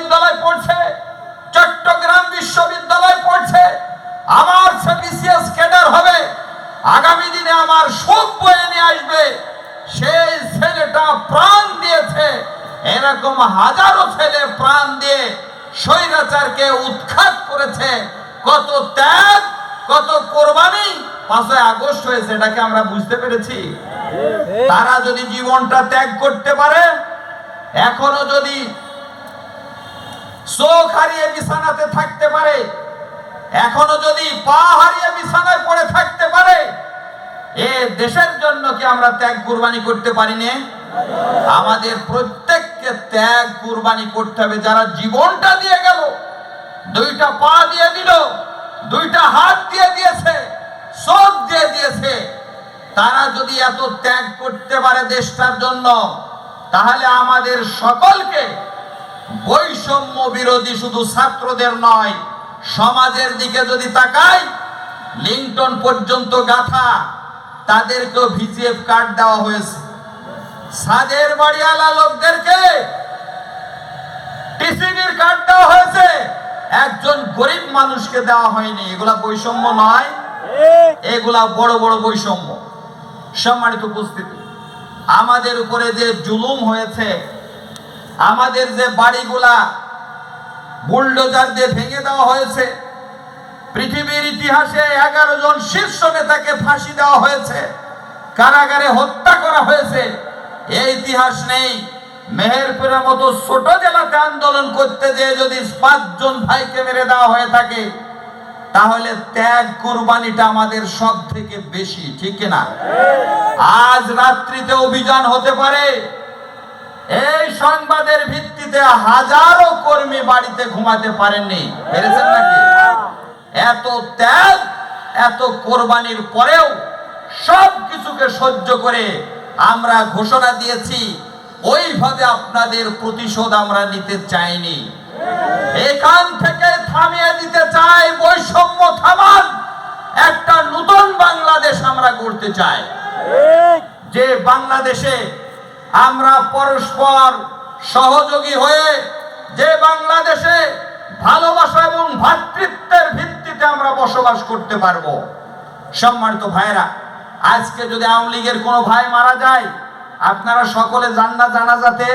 বিশ্ববিদ্যালয় পড়ছে, চট্টগ্রাম বিশ্ববিদ্যালয় পড়ছে, আমার সে বিসিএস ক্যাডার হবে, আগামী দিনে আমার সুখ বয়ে নিয়ে আসবে। সেই ছেলেটা প্রাণ দিয়েছে, এরকম হাজারো ছেলে প্রাণ দিয়ে স্বৈরাচারকে উৎখাত করেছে। কত ত্যাগ, কত কোরবানি, পাঁচই আগস্ট হয়েছে, এটাকে আমরা বুঝতে পেরেছি। তারা যদি জীবনটা ত্যাগ করতে পারে, এখনও যদি চোখ হারিয়ে বিছানাতে থাকতে পারে। এখনও যদি পা হারিয়ে বিছানায় পড়ে থাকতে পারে, এ দেশের জন্য কি আমরা ত্যাগ কুরবানি করতে পারি না? আমাদের প্রত্যেককে ত্যাগ কুরবানি করতে হবে। যারা জীবনটা দিয়ে গেল, দুইটা পা দিয়ে দিল, দুইটা হাত দিয়ে দিয়েছে, চোখ দিয়ে দিয়েছে, তারা যদি এত ত্যাগ করতে পারে দেশটার জন্য, তাহলে আমাদের সকলকে বৈষম্য বিরোধী শুধু ছাত্রদের নয়, সমাজের দিকে যদি তাকাই লিংটন পর্যন্ত গাথা, তাদেরকেও ভিজিএফ কার্ড দেওয়া হয়েছে। সাদের বাড়িওয়ালা লোকদেরকে টিসিবির কার্ড দেওয়া হয়েছে। একজন গরিব মানুষকে দেওয়া হয়নি। এগুলা বৈষম্য নয়। এগুলা বড় বড় বৈষম্য। সম্মানিত উপস্থিতি, আমাদের উপরে যে জুলুম হয়েছে আমাদের যে বাড়িগুলা বুলডোজার দিয়ে ভেঙে দেওয়া হয়েছে, পৃথিবীর ইতিহাসে এগারো জন শীর্ষ নেতাকে ফাঁসি দেওয়া হয়েছে, কারাগারে হত্যা করা হয়েছে। এই ইতিহাস নেই। মেহেরপুরের মতো ছোট জেলাতে আন্দোলন করতে যে যদি পাঁচজন ভাইকে মেরে দেওয়া হয়ে থাকে, তাহলে ত্যাগ কুরবানিটা আমাদের সব থেকে বেশি, ঠিক না আজ রাত্রিতে অভিযান হতে পারে। এই সংবাদের ভিত্তিতে হাজারো কর্মী বাড়িতে ঘুমাতে পারেননি। পেরেছেন নাকি? এত ত্যাগ এত কোরবানির পরেও সব কিছুকে সহ্য করে আমরা ঘোষণা দিয়েছি ওইভাবে আপনাদের প্রতিশোধ আমরা নিতে চাইনি। এখান থেকে থামিয়ে দিতে চাই বৈষম্য থামান। একটা নতুন বাংলাদেশ আমরা গড়তে চাই। যে বাংলাদেশে আমরা পরস্পর সহযোগী হয়ে যে বাংলাদেশে ভালোবাসা এবং ভ্রাতৃত্বের ভিত্তিতে আমরা বসবাস করতে পারব। সম্মানিত ভাইরা আজকে যদি আওয়ামী লীগের কোনো ভাই মারা যায় আপনারা সকলে যান না জানাজাতে?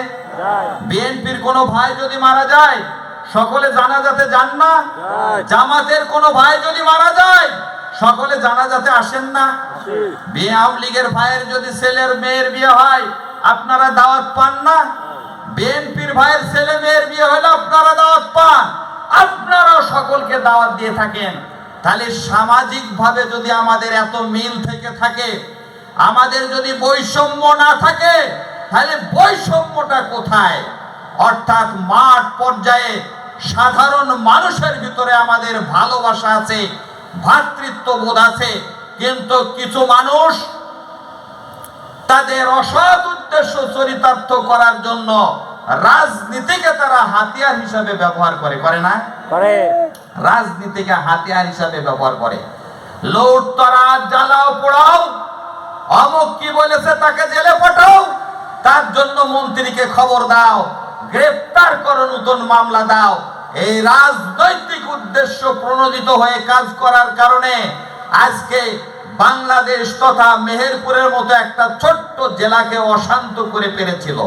বিএনপির কোনো ভাই যদি মারা যায় সকলে জানাজাতে যান না? জামাতের কোনো ভাই যদি মারা যায় সকলে জানাজাতে আসেন না? বিয়ে আওয়ামী লীগের ভাইয়ের যদি ছেলের মেয়ের বিয়ে হয় আপনারা দাওয়াত পান না? বিএনপির ভাইয়ের ছেলে মেয়ের বিয়ে হলে আপনারা দাওয়াত পান। আপনারা সকলকে দাওয়াত দিয়ে থাকেন। তাহলে সামাজিক ভাবে যদি আমাদের এত মিল থেকে থাকে, আমাদের যদি বৈষম্য না থাকে, তাহলে বৈষম্যটা কোথায়? অর্থাৎ মাঠ পর্যায়ে সাধারণ মানুষের ভিতরে আমাদের ভালোবাসা আছে ভ্রাতৃত্ব বোধ আছে, কিন্তু কিছু মানুষ তাদের অসৎ উদ্দেশ্য চরিতার্থ করার জন্য রাজনীতিকে তারা হাতিয়ার হিসাবে ব্যবহার করে করে না? করে। রাজনীতিকে হাতিয়ার হিসাবে ব্যবহার করে। লুট তরা জ্বালাও পোড়াও। অমুক কি বলেছে তাকে জেলে পাঠাও তার জন্য মন্ত্রীকে খবর দাও। গ্রেফতার করো নতুন মামলা দাও। এই রাজনৈতিক উদ্দেশ্য প্রণোদিত হয়ে কাজ করার কারণে আজকে বাংলাদেশ তথা মেহেরপুরের মতো একটা ছোট্ট জেলাকে অশান্ত করে পেরেছিল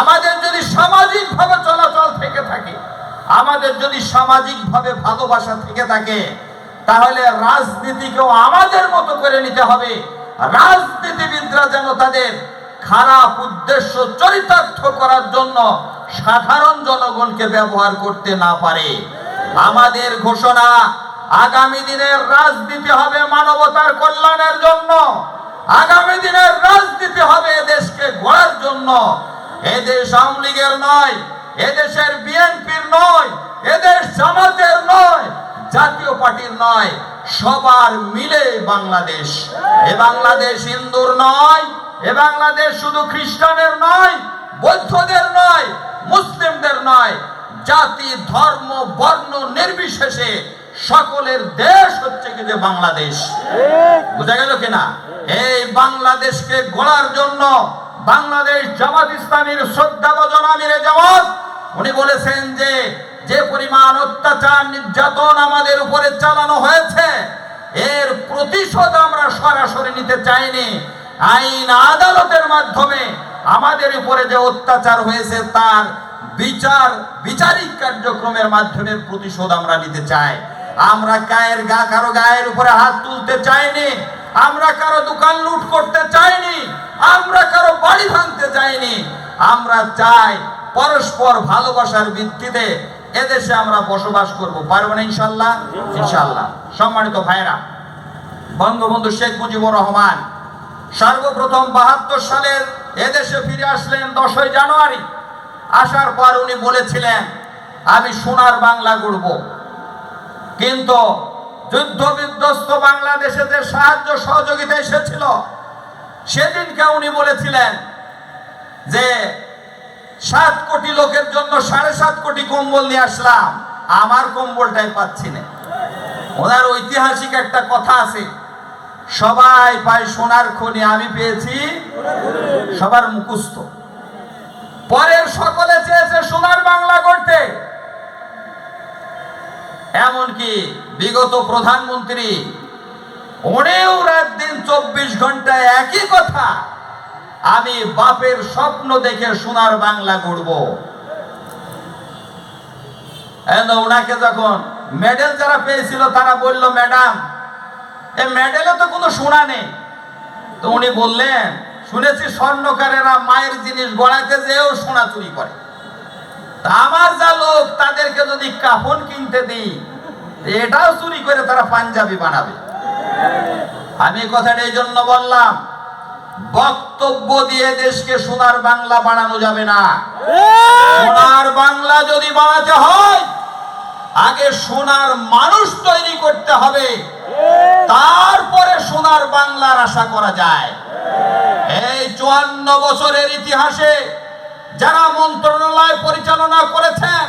আমাদের যদি সামাজিক ভাবে চলাচল থেকে থাকে, আমাদের যদি সামাজিক ভাবে ভালোবাসা থেকে থাকে, তাহলে রাজনীতিকেও আমাদের মতো করে নিতে হবে। রাজনীতিবিদরা যেন তাদের খারাপ উদ্দেশ্য চরিতার্থ করার জন্য সাধারণ জনগণকে ব্যবহার করতে না পারে। আমাদের ঘোষণা আগামী দিনের রাজনীতি হবে মানবতার কল্যাণের জন্য। আগামী দিনের রাজনীতি হবে এদেশকে গড়ার জন্য। এদেশ আওয়ামী লীগের নয় এদেশের বিএনপির নয় এদেশ জামাতের নয়, জাতীয় পার্টির নয়, সবার মিলে বাংলাদেশ। এ বাংলাদেশ হিন্দুর নয়, এ বাংলাদেশ শুধু খ্রিস্টানের নয়, বৌদ্ধদের নয়, মুসলিমদের নয়, জাতি, ধর্ম, বর্ণ নির্বিশেষে সকলের দেশ হচ্ছে কি যে বাংলাদেশ। বুঝা গেল কিনা? এই বাংলাদেশকে গড়ার জন্য বাংলাদেশ জামাত ইসলামীর শ্রদ্ধা ভজন আমিরে জামাত, উনি বলেছেন যে যে পরিমাণ অত্যাচার নির্যাতন আমাদের উপরে চালানো হয়েছে, এর প্রতিশোধ আমরা সরাসরি নিতে চাইনি। আইন আদালতের মাধ্যমে আমাদের উপরে যে অত্যাচার হয়েছে, তার বিচার, বিচারিক কার্যক্রমের মাধ্যমে প্রতিশোধ আমরা নিতে চাই। আমরা গায়ের গা কারও গায়ের উপরে হাত তুলতে চাইনি, আমরা কারও দোকান লুট করতে চাইনি, আমরা কারও বাড়ি ভাঙতে চাইনি। আমরা চাই পরস্পর ভালোবাসার ভিত্তিতে এদেশে আমরা বসবাস করব। পারব না ইনশাল্লাহ? ইনশাল্লাহ। সম্মানিত ভাইরা বঙ্গবন্ধু শেখ মুজিবুর রহমান সর্বপ্রথম বাহাত্তর সালের এদেশে ফিরে আসলেন দশই জানুয়ারি। আসার পর উনি বলেছিলেন, আমি সোনার বাংলা গড়ব। কিন্তু যুদ্ধ বিধ্বস্ত বাংলাদেশে যে সাহায্য সহযোগিতা এসেছিল, সেদিনকে উনি বলেছিলেন যে, সাত কোটি লোকের জন্য সাড়ে সাত কোটি কম্বল নিয়ে আসলাম, আমার কম্বলটাই পাচ্ছি না। ওনার ঐতিহাসিক একটা কথা আছে, সবাই পায় সোনার খনি, আমি পেয়েছি সবার মুখস্থ। পরের সকলে চেয়েছে সোনার বাংলা করতে এমনকি বিগত প্রধানমন্ত্রী উনিও রাত দিন চব্বিশ ঘন্টায় একই কথা, আমি বাপের স্বপ্ন দেখে সোনার বাংলা গড়ব। ওনাকে যখন মেডেল যারা পেয়েছিল, তারা বলল, ম্যাডাম, এ মেডেলে তো কোনো সোনা নেই। তো উনি বললেন, শুনেছি স্বর্ণকারেরা মায়ের জিনিস গড়াইতে যেও সোনা চুরি করে। আমার যা লোক তাদেরকে যদি কাফন কিনতে দিই এটাও চুরি করে তারা পাঞ্জাবি বানাবে। আমি কথাটা এই জন্য বললাম বক্তব্য দিয়ে দেশকে সোনার বাংলা বানানো যাবে না। সোনার বাংলা যদি বানাতে হয় আগে সোনার মানুষ তৈরি করতে হবে। তারপরে সোনার বাংলার আশা করা যায়। এই চুয়ান্ন বছরের ইতিহাসে যারা মন্ত্রণালয় পরিচালনা করেছেন,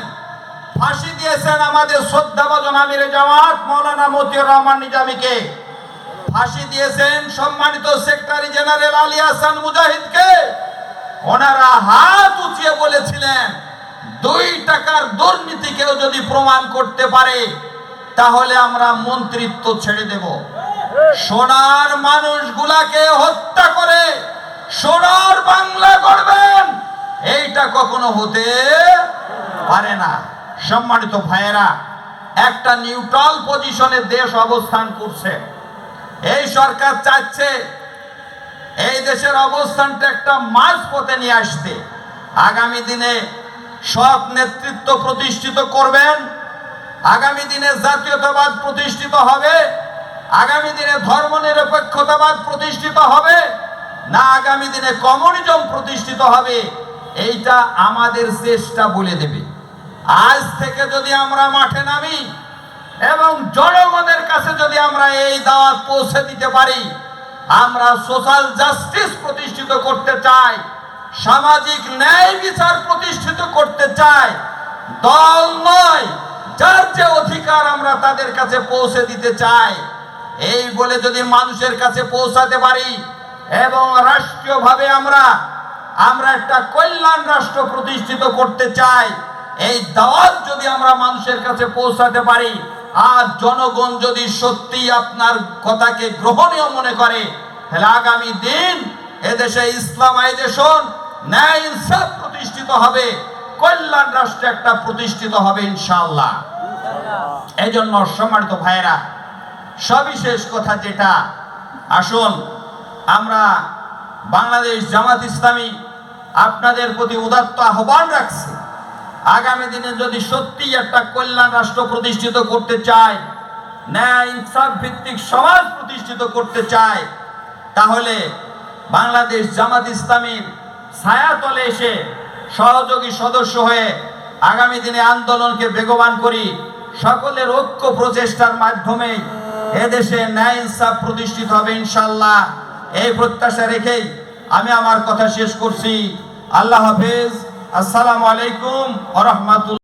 ফাঁসি দিয়েছেন আমাদের শ্রদ্ধাভাজন আমিরে জামাত, মৌলানা মতিউর রহমান নিজামীকে। ফাঁসি দিয়েছেন সম্মানিত সেক্রেটারি জেনারেল আলী হাসান মুজাহিদকে। ওনারা হাত উঁচিয়ে বলেছিলেন, দুই টাকার দুর্নীতি কেউ যদি প্রমাণ করতে পারে, তাহলে আমরা মন্ত্রিত্ব ছেড়ে দেব। সোনার মানুষগুলাকে হত্যা করে সোনার বাংলা করবেন এইটা কখনো হতে পারে না। সম্মানিত ভাইয়েরা, একটা নিউট্রাল পজিশনে দেশ অবস্থান করছে। এই সরকার চাচ্ছে এই দেশের অবস্থানটা একটা মাঝ পথে নিয়ে আসতে। আগামী দিনে সৎ নেতৃত্ব প্রতিষ্ঠিত করবেন, আগামী দিনে জাতীয়তাবাদ প্রতিষ্ঠিত হবে, আগামী দিনে ধর্মনিরপেক্ষতাবাদ প্রতিষ্ঠিত হবে, না আগামী দিনে কমিউনিজম প্রতিষ্ঠিত হবে এইটা আমাদের চেষ্টা বলে দেবে। আজ থেকে যদি আমরা মাঠে নামি এবং জনগণের কাছে যদি আমরা এই দাওয়াত পৌঁছে দিতে পারি, আমরা সোশ্যাল জাস্টিস প্রতিষ্ঠিত করতে চাই, সামাজিক ন্যায় বিচার প্রতিষ্ঠিত করতে চাই, দল নয়, যার যে অধিকার আমরা তাদের কাছে পৌঁছে দিতে চাই, এই বলে যদি মানুষের কাছে পৌঁছাতে পারি এবং রাষ্ট্রীয়ভাবে আমরা আমরা একটা কল্যাণ রাষ্ট্র প্রতিষ্ঠিত করতে চাই। এই দাওয়াত যদি আমরা মানুষের কাছে পৌঁছাতে পারি, আর জনগণ যদি সত্যি আপনার কথাকে গ্রহণীয় মনে করে, তাহলে আগামী দিন এদেশে ইসলামাইজেশন, ন্যায় ইনসাফ প্রতিষ্ঠিত হবে, কল্যাণ রাষ্ট্র একটা প্রতিষ্ঠিত হবে ইনশাআল্লাহ। এই জন্য সম্মানিত ভাইয়েরা, সবিশেষ কথা যেটা, আসুন, আমরা বাংলাদেশ জামাত ইসলামী আপনাদের প্রতি উদাত্ত আহ্বান রাখছে। আগামী দিনে যদি সত্যি একটা কল্যাণ রাষ্ট্র প্রতিষ্ঠিত করতে চায়, ন্যায়, ইনসাফ ভিত্তিক সমাজ প্রতিষ্ঠিত করতে চায়, তাহলে বাংলাদেশ জামাত ইসলামীর ছায়াতলে এসে সহযোগী সদস্য হয়ে আগামী দিনে আন্দোলনকে বেগবান করি। সকলের ঐক্য প্রচেষ্টার মাধ্যমে এদেশে ন্যায়, ইনসাফ প্রতিষ্ঠিত হবে ইনশাল্লাহ এই প্রত্যাশা রেখেই আমি আমার কথা শেষ করছি। আল্লাহ হাফেজ। আসসালামু আলাইকুম আ